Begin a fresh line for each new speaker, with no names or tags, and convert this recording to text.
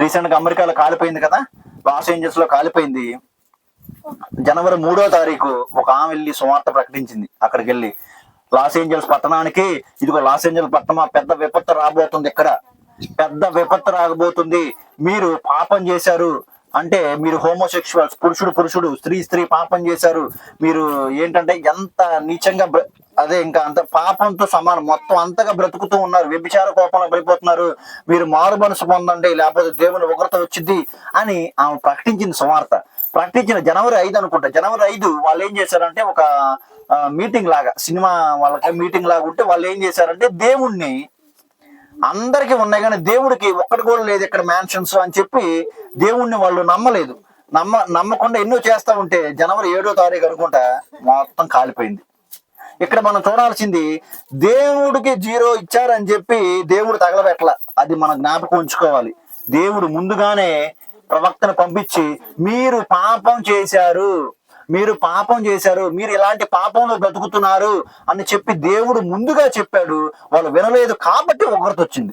రీసెంట్గా అమెరికాలో కాలిపోయింది కదా? లాస్ ఏంజల్స్లో కాలిపోయింది. జనవరి మూడో తారీఖు ఒక ఆమె వెళ్ళి సువార్త ప్రకటించింది అక్కడికి వెళ్ళి. లాస్ ఏంజల్స్ పట్టణానికి ఇదిగో లాస్ ఏంజల్స్ పట్టణం పెద్ద విపత్తు రాబోతుంది ఇక్కడ. పెద్ద విపత్తు రాబోతుంది. మీరు పాపం చేశారు. అంటే మీరు హోమోసెక్షువల్స్ పురుషుడు పురుషుడు స్త్రీ స్త్రీ పాపం చేశారు. మీరు ఏంటంటే ఎంత నీచంగా అదే ఇంకా అంత పాపంతో సమానం. మొత్తం అంతగా బ్రతుకుతూ ఉన్నారు. వ్యభిచార కోపంలో పడిపోతున్నారు. మీరు మారు మనసు పొందండి లేకపోతే దేవుని ఉగ్రత వచ్చింది అని ఆమె ప్రకటించింది సువార్త. ప్రకటించిన జనవరి ఐదు అనుకుంటా. జనవరి ఐదు వాళ్ళు ఏం చేశారంటే ఒక మీటింగ్ లాగా సినిమా వాళ్ళకి మీటింగ్ లాగా ఉంటే వాళ్ళు ఏం చేశారంటే దేవుణ్ణి అందరికీ ఉన్నాయి కానీ దేవుడికి ఒక్కటి కూడా లేదు ఇక్కడ మ్యాన్షన్స్ అని చెప్పి దేవుణ్ణి వాళ్ళు నమ్మలేదు. నమ్మ నమ్మకుండా ఎన్నో చేస్తా ఉంటే జనవరి ఏడో తారీఖు అనుకుంటా మొత్తం కాలిపోయింది. ఇక్కడ మనం చూడాల్సింది దేవుడికి జీరో ఇచ్చారని చెప్పి దేవుడు తగలబెట్టల. అది మనం జ్ఞాపకం ఉంచుకోవాలి. దేవుడు ముందుగానే ప్రవక్తను పంపించి మీరు పాపం చేశారు. మీరు పాపం చేశారు. మీరు ఇలాంటి పాపంలో బ్రతుకుతున్నారు అని చెప్పి దేవుడు ముందుగా చెప్పాడు. వాళ్ళు వినలేదు కాబట్టి ఒకరితో వచ్చింది.